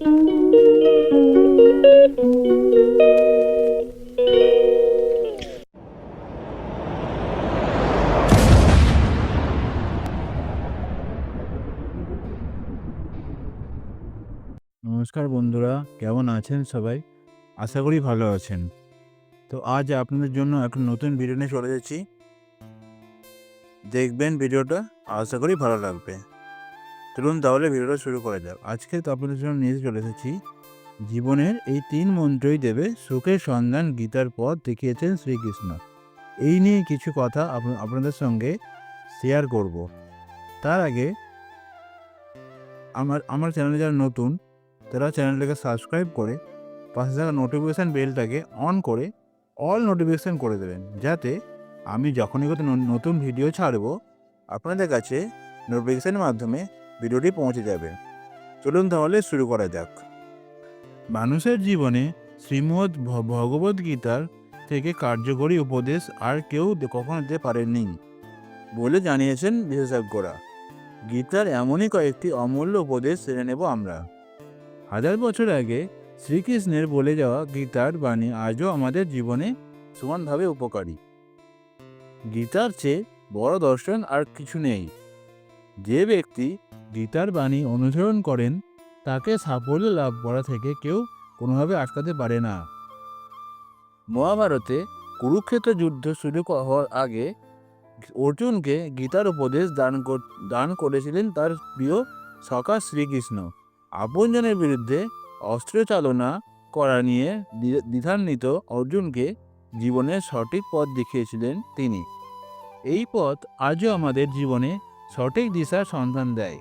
নমস্কার বন্ধুরা, কেমন আছেন সবাই? আশা করি ভালো আছেন। তো আজ আপনাদের জন্য একটা নতুন ভিডিও নিয়ে চলে যাচ্ছি। দেখবেন ভিডিওটা আশা করি ভালো লাগবে। চলুন তাহলে ভিডিওটা শুরু করা যাক। আজকে তো আপনাদের জন্য নিয়ে চলে এসেছি। জীবনের এই তিন মন্ত্রই দেবে সুখের সন্ধান গীতার পথ দেখিয়েছেন শ্রীকৃষ্ণ। এই নিয়ে কিছু কথা আপনাদের সঙ্গে শেয়ার করব। তার আগে আমার আমার চ্যানেলে যারা নতুন, তারা চ্যানেলটাকে সাবস্ক্রাইব করে পাশে থাকা নোটিফিকেশান বেলটাকে অন করে অল নোটিফিকেশান করে দেবেন। যাতে আমি যখনই ন- নতুন ভিডিও ছাড়বো, আপনাদের কাছে নোটিফিকেশানের মাধ্যমে ভিডিওটি পৌঁছে যাবে। চলুন তাহলে শুরু করা যাক। মানুষের জীবনে শ্রীমদ্ ভগবদ্ গীতার থেকে কার্যকরী উপদেশ আর কেউ কখনো দিতে পারেননি বলে জানিয়েছেন বিশেষজ্ঞরা। গীতার এমনই কয়েকটি অমূল্য উপদেশ জেনে নেব আমরা। হাজার বছর আগে শ্রীকৃষ্ণের বলে যাওয়া গীতার বাণী আজও আমাদের জীবনে সমানভাবে উপকারী। গীতার চেয়ে বড় দর্শন আর কিছু নেই। যে ব্যক্তি গীতার বাণী অনুসরণ করেন, তাকে সাফল্য লাভ করা থেকে কেউ কোনোভাবে আটকাতে পারে না। মহাভারতে কুরুক্ষেত্র যুদ্ধ শুরু হওয়ার আগে অর্জুনকে গীতার উপদেশ দান দান করেছিলেন তার প্রিয় সখা শ্রীকৃষ্ণ। আপনজনের বিরুদ্ধে অস্ত্র চালনা করা নিয়ে দ্বি- দ্বিধান্বিত অর্জুনকে জীবনের সঠিক পথ দেখিয়েছিলেন তিনি। এই পথ আজও আমাদের জীবনে সঠিক দিশার সন্ধান দেয়।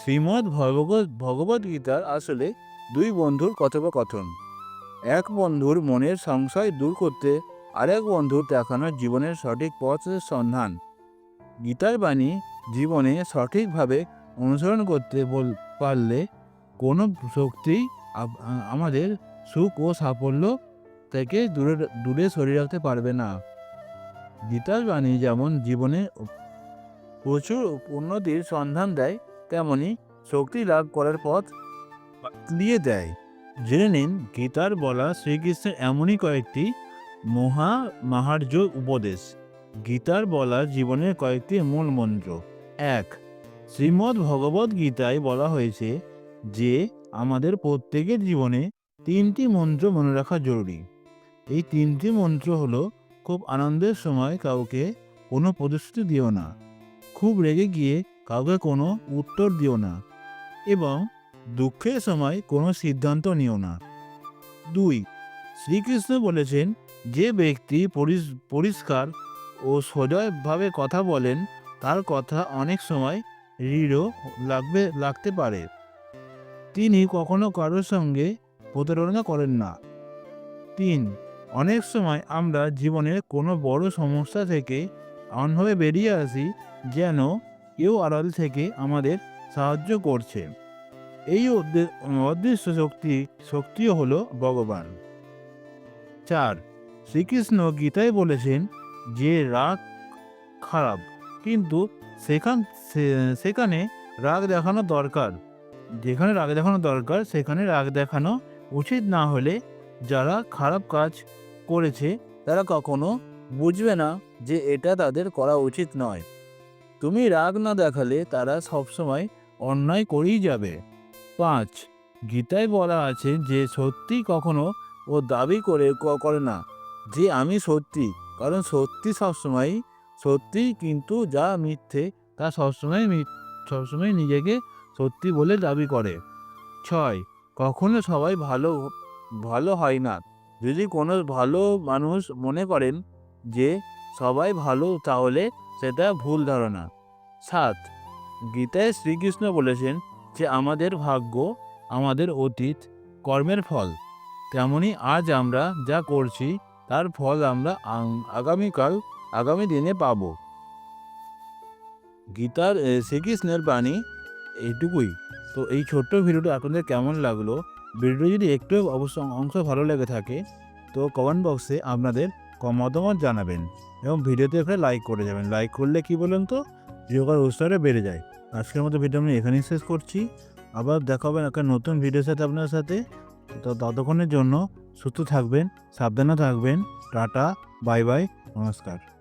শ্রীমদ্ ভগবত ভগবদ্গীতার আসলে দুই বন্ধুর কথোপকথন। এক বন্ধুর মনের সংশয় দূর করতে আরেক বন্ধুর দেখানো জীবনের সঠিক পথের সন্ধান। গীতার বাণী জীবনে সঠিকভাবে অনুসরণ করতে বল, পারলে কোনো শক্তি আমাদের সুখ ও সাফল্য থেকে দূরে দূরে সরিয়ে রাখতে পারবে না। গীতার বাণী যেমন জীবনে প্রচুর উন্নতির সন্ধান দেয় তেমনি শক্তি লাভ করার পথ দিয়ে দেয়। জেনে নিন, গীতার বলা শ্রীকৃষ্ণের এমনই কয়েকটি মহা মাহার্য উপদেশ। গীতার বলা জীবনের কয়েকটি মূল মন্ত্র। এক, শ্রীমদ্ ভগবদ গীতায় বলা হয়েছে যে, আমাদের প্রত্যেকের জীবনে তিনটি মন্ত্র মনে রাখা জরুরি। এই তিনটি মন্ত্র হলো, খুব আনন্দের সময় কাউকে কোনো প্রতিশ্রুতি দিও না। খুব রেগে গিয়ে কাউকে কোনো উত্তর দিও না এবং দুঃখের সময় কোনো সিদ্ধান্ত নিও না। দুই, শ্রীকৃষ্ণ বলেছেন, যে ব্যক্তি পরিষ্কার ও সোজাভাবে কথা বলেন, তার কথা অনেক সময় দৃঢ় লাগবে, লাগতে পারে। তিনি কখনো কারোর সঙ্গে প্রতারণা করেন না। তিন, অনেক সময় আমরা জীবনের কোনো বড় সমস্যা থেকে এমনভাবে বেরিয়ে আসি যেন কেউ আড়াল থেকে আমাদের সাহায্য করছে। এই অদৃশ্য শক্তি, শক্তিও হলো ভগবান। চার, শ্রীকৃষ্ণ গীতায় বলেছেন যে রাগ খারাপ, কিন্তু সেখান সেখানে রাগ দেখানো দরকার। যেখানে রাগ দেখানো দরকার, সেখানে রাগ দেখানো উচিত না হলে যারা খারাপ কাজ করেছে, তারা কখনো বুঝবে না যে এটা তাদের করা উচিত নয়। তুমি রাগ না দেখালে তারা সবসময় অন্যায় করেই যাবে। পাঁচ, গীতায় বলা আছে যে সত্যি কখনো ও দাবি করে করে না। যে আমি সত্যি, কারণ সত্যি সবসময়, সত্যি কিন্তু যা মিথ্যে তা সবসময় সবসময় নিজেকে সত্যি বলে দাবি করে। ছয়, কখনো সবাই ভালো ভালো হয় না। যদি কোনো ভালো মানুষ মনে করেন যে সবাই ভালো, তাহলে সেটা ভুল ধারণা। সাত। গীতায় শ্রীকৃষ্ণ বলেছেন যে, আমাদের ভাগ্য আমাদের অতীত, কর্মের ফল। তেমনি আজ আমরা যা করছি, তার ফল আমরা আগামীকাল, আগামী দিনে পাব। গীতার শ্রীকৃষ্ণের বাণী এইটুকুই। তো এই ছোট্ট ভিডিওটা আপনাদের কেমন লাগল? ভিডিও যদি একটু অবশ্য অংশ ভালো লেগে থাকে, তো কমেন্ট বক্সে আপনাদের মতামত জানাবেন এবং ভিডিওতে একটা লাইক করে যাবেন। লাইক করলে কি বলেন তো? যোগার উৎসাহটা বেড়ে যায়। আজকের মতো ভিডিও আমি এখানেই শেষ করছি। আবার দেখা হবে একটা নতুন ভিডিওর সাথে আপনার সাথে। তো ততক্ষণের জন্য সুস্থ থাকবেন, সাবধানে থাকবেন। টাটা, বাই বাই, নমস্কার।